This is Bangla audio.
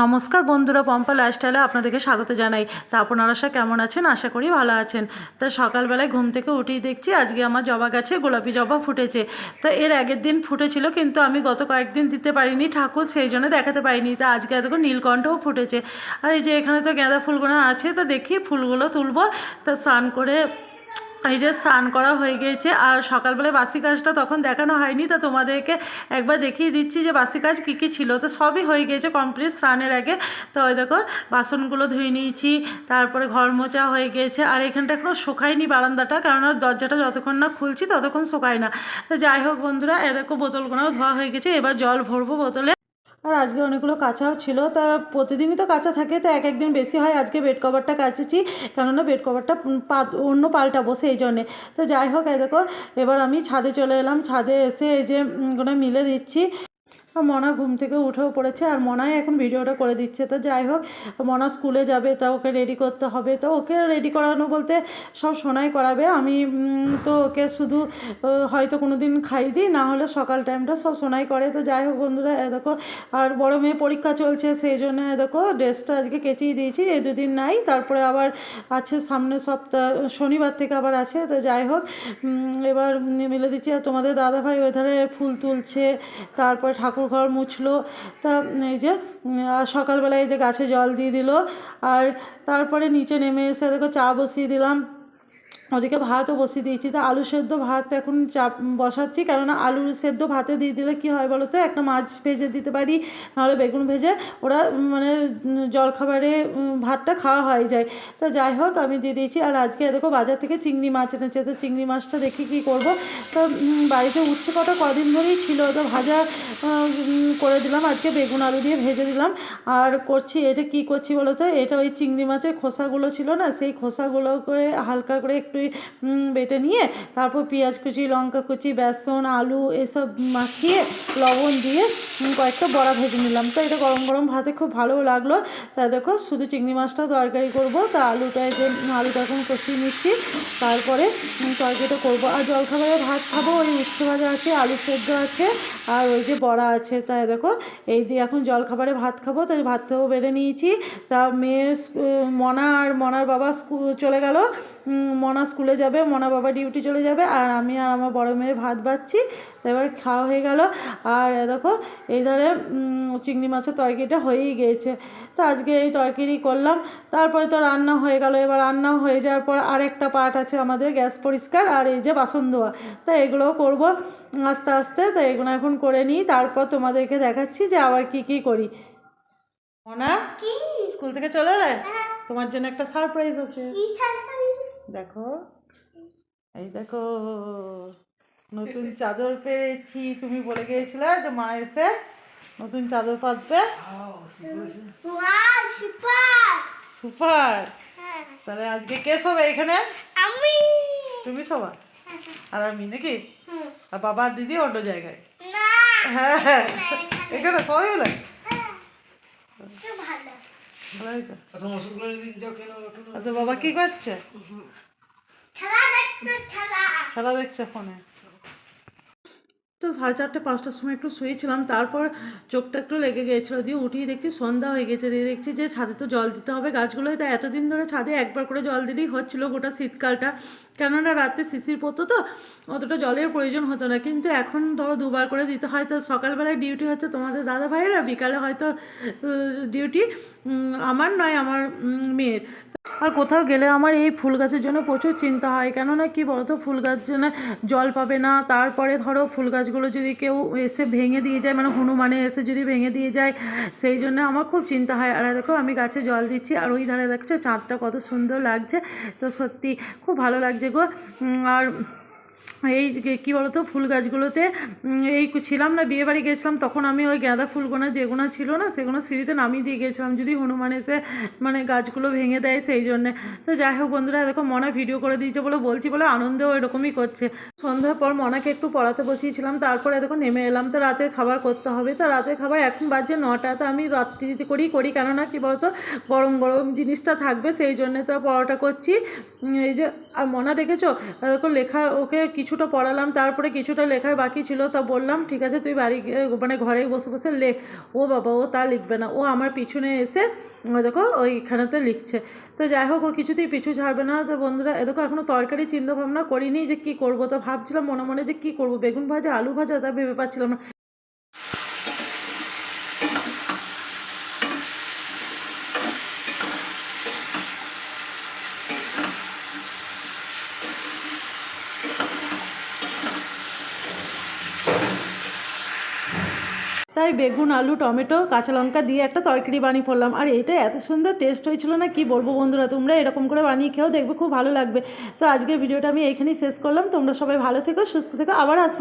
নমস্কার বন্ধুরা, পম্পা লাইফস্টাইলে আপনাদেরকে স্বাগত জানাই। তা আপনারা সব কেমন আছেন? আশা করি ভালো আছেন। তা সকালবেলায় ঘুম থেকে উঠেই দেখছি আজকে আমার জবা গাছে গোলাপি জবা ফুটেছে। তো এর আগের দিন ফুটেছিল, কিন্তু আমি গত কয়েকদিন দিতে পারিনি ঠাকুর, সেই জন্য দেখাতে পারিনি। তা আজকে এত নীলকণ্ঠও ফুটেছে। আর এই যে এখানে তো গাঁদা ফুলগুলো আছে, তো দেখি ফুলগুলো তুলবো। তা স্নান করে এই যে স্নান করা হয়ে গিয়েছে আর সকালবেলায় বাসি কাজটা তখন দেখানো হয়নি, তা তোমাদেরকে একবার দেখিয়ে দিচ্ছি যে বাসি কাজ কী কী ছিল। তো সবই হয়ে গিয়েছে কমপ্লিট স্নানের আগে। তো ওই দেখো, বাসনগুলো ধুয়ে নিয়েছি, তারপরে ঘর মোচা হয়ে গিয়েছে আর এখানটা এখনও শুকায়নি বারান্দাটা কারণ দরজাটা যতক্ষণ না খুলছি ততক্ষণ শুকায় না। তো যাই হোক বন্ধুরা, এ দেখো বোতলগুলোও ধোয়া হয়ে গেছে এবার জল ভরবো বোতলে। আর আজকে অনেকগুলো কাঁচাও ছিল। তা প্রতিদিনই তো কাঁচা থাকে, তো এক একদিন বেশি হয় আজকে বেড কভারটা কাচেছি, কেননা বেড কভারটা অন্য পাল্টাবো সেই জন্যে। তো যাই হোক, এই দেখো, এবার আমি ছাদে চলে এলাম। ছাদে এসে এই যে ওগুলো মিলে দিচ্ছি। মনা ঘুম থেকে উঠেও পড়েছে আর মনাই এখন ভিডিওটা করে দিচ্ছে। তো যাই হোক, মনা স্কুলে যাবে, তা ওকে রেডি করতে হবে। তো ওকে রেডি করানো বলতে সব সোনাই করাবে। আমি তো ওকে শুধু হয়তো কোনো দিন খাই দিই, না হলে সকাল টাইমটা সব সোনাই করে। তো যাই হোক বন্ধুরা দেখো, আর বড় মেয়ে পরীক্ষা চলছে, সেই জন্য দেখো, ড্রেসটা আজকে কেচেই দিয়েছি, এই দুদিন নাই। তারপরে আবার আছে সামনে সপ্তাহ, শনিবার থেকে আবার আছে। তো যাই হোক এবার মিলে দিচ্ছি। আর তোমাদের দাদাভাই ওই ধারে ফুল তুলছে, তারপরে ঠাকুর ঘর মুছলো। তা এই যে সকালবেলায় এই যে গাছে জল দিয়ে দিল, আর তারপরে নিচে নেমে এসে দেখো চা বসিয়ে দিলাম। ওদিকে ভাতও বসিয়ে দিয়েছি। তো আলু সেদ্ধ ভাত এখন চাপ বসাচ্ছি, কেননা আলু সেদ্ধ ভাতে দিয়ে দিলে কী হয় বলো তো একটা মাছ ভেজে দিতে পারি, নাহলে বেগুন ভেজে ওরা মানে জলখাবারে ভাতটা খাওয়া হয়ে যায়। তো যাই হোক, আমি দিয়ে দিয়েছি। আর আজকে দেখো বাজার থেকে চিংড়ি মাছ এনেছে। তো চিংড়ি মাছটা দেখি কী করব? তো বাড়িতে উচ্ছে কটা কদিন ধরেই ছিল। তো ভাজা করে দিলাম। আজকে বেগুন আলু দিয়ে ভেজে দিলাম। আর করছি, এটা কি করছি বলো তো এটা ওই চিংড়ি মাছের খোসাগুলো ছিল না? সেই খোসাগুলো করে হালকা করে একটু বেটে নিয়ে তারপর পেঁয়াজ কুচি, লঙ্কা কুচি, বেসন, আলু এসব মাখিয়ে লবণ দিয়ে কয়েকটা বড়া ভেজে নিলাম। তো এটা গরম গরম ভাতে খুব ভালো লাগল। তা দেখো শুধু চিংড়ি মাছটা তরকারি করব, তা আলুটা যে, আলুটা এখন কষিয়ে নিচ্ছি। তারপরে তরকারিটা করব। আর জলখাবারে ভাত খাব, ওই উচ্ছে ভাজা আছে, আলু সেদ্ধ আছে, আর ওই যে বড়া আছে। তাই দেখো, এই দিয়ে এখন জলখাবারে ভাত খাব, তাই ভাতটাও বেড়ে নিয়েছি। তা মেয়ে মনা আর মনার বাবা স্কুল চলে গেল। মনা স্কুলে যাবে মনা বাবা ডিউটি চলে যাবে আর আমি আর আমার বড় মেয়ে ভাত বাচ্ছি। তো এবার খাওয়া হয়ে গেল। আর দেখো এই ধারে চিংড়ি মাছের তরকারিটা হয়েই গিয়েছে। তো আজকে এই তরকারি করলাম। তারপরে তো রান্না হয়ে গেল। এবার রান্না হয়ে যাওয়ার পর আরেকটা পার্ট আছে আমাদের গ্যাস পরিষ্কার আর এই যে বাসন ধোয়া। তো এগুলোও করব আস্তে আস্তে। তো এগুলো এখন করে নিই। তারপর তোমাদেরকে দেখাচ্ছি যে আবার কি কি করি। মনা স্কুল থেকে চলে এলে? হ্যাঁ, তোমার জন্য একটা সারপ্রাইজ আছে। কি সারপ্রাইজ দেখো। এই দেখো নতুন চাদর পেয়েছি। তুমি বলে গিয়েছিলে যে মা এসে নতুন চাদর পাতবে। সুপার। হ্যাঁ। তাহলে আজকে কে শোবে এখানে? আমি। তুমি শোবা? আর আমি নাকি? আর বাবা দিদি অন্য জায়গায়? হ্যাঁ হ্যাঁ। এখানে। সবাই হলে ভালো হয়েছে? আচ্ছা বাবা কি করছে? খেলা দেখছে ফোনে। তো সাড়ে চারটে, পাঁচটার সময় একটু শুয়েছিলাম। তারপর চোখটা একটু লেগে গিয়েছিল। দিয়ে উঠিয়ে দেখছি সন্ধ্যা হয়ে গেছে। দিয়ে দেখছি যে ছাদে তো জল দিতে হবে গাছগুলোয় তাই এতদিন ধরে ছাদে একবার করে জল দিলেই হচ্ছিল গোটা শীতকালটা। কেননা রাতে শিশির পড়তো তো, অতটা জলের প্রয়োজন হতো না। কিন্তু এখন ধরো দুবার করে দিতে হয়। তো সকালবেলায় ডিউটি হচ্ছে তোমাদের দাদা ভাইয়েরা বিকালে হয়তো ডিউটি আমার নয়, আমার মেয়ের। আর কোথাও গেলে আমার এই ফুল গাছের জন্য প্রচুর চিন্তা হয়। কেননা কি বলতো? ফুল গাছ জল পাবে না। তারপরে ধরো ফুল গাছগুলো যদি কেউ এসে ভেঙে দিয়ে যায় মানে হনুমানে এসে যদি ভেঙে দিয়ে যায়, সেই জন্য আমার খুব চিন্তা হয়। আর দেখো, আমি গাছে জল দিচ্ছি, আর ওই ধারে দেখছ চাঁদটা কত সুন্দর লাগছে। তো সত্যি খুব ভালো লাগছে গো। আর এই যে কী বলতো, ফুল গাছগুলোতে এই ছিলাম না, বিয়ে বাড়ি গেছিলাম, তখন আমি ওই গাঁদা ফুলগুলো যেগুলো ছিল না সেগুলো সিঁড়িতে নামিয়ে দিয়ে গেছিলাম। যদি হনুমান এসে মানে গাছগুলো ভেঙে দেয় সেই জন্যে। তো যাই হোক বন্ধুরা, দেখো মনা ভিডিও করে দিয়েছে বলে বলছি বলে আনন্দেও এরকমই করছে। সন্ধ্যার পর মনাকে একটু পড়াতে বসিয়েছিলাম, তারপরে দেখো নেমে এলাম। তো রাতের খাবার করতে হবে। তো রাতের খাবার এখন বাজছে নটা, তো আমি রাত্রিতে করেই করি, কেননা কি বলতো, গরম গরম জিনিসটা থাকবে সেই জন্যে তো পরোটা করছি। এই যে, আর মনা দেখেছ? দেখো লেখা ওকে কিছু কিছুটা পড়ালাম, তারপরে কিছুটা লেখায় বাকি ছিল, তা বললাম, ঠিক আছে, তুই বাড়ি মানে ঘরে বসে বসে লেখ ও বাবা, ও তা লিখবে না, ও আমার পিছনে এসে দেখো, ওইখানেতে লিখছে। তো যাই হোক, ও কিছুতেই পিছু ছাড়বে না। তো বন্ধুরা, এ দেখো এখনও তরকারি, চিন্তাভাবনা করিনি যে কী করব। তো ভাবছিলাম, মনে মনে যে কী করব? বেগুন ভাজা, আলু ভাজা, তা ভেবে পাচ্ছিলাম না। তাই বেগুন, আলু, টমেটো, কাঁচা লঙ্কা দিয়ে একটা তরকারি বানিয়ে পড়লাম। আর এটা এত সুন্দর টেস্ট হয়েছিল না, কি বলব বন্ধুরা? তোমরা এরকম করে বানিয়ে খেয়েও দেখবে, খুব ভালো লাগবে। তো আজকের ভিডিওটা আমি এইখানেই শেষ করলাম। তোমরা সবাই ভালো থেকো, সুস্থ থেকো। আবার আসব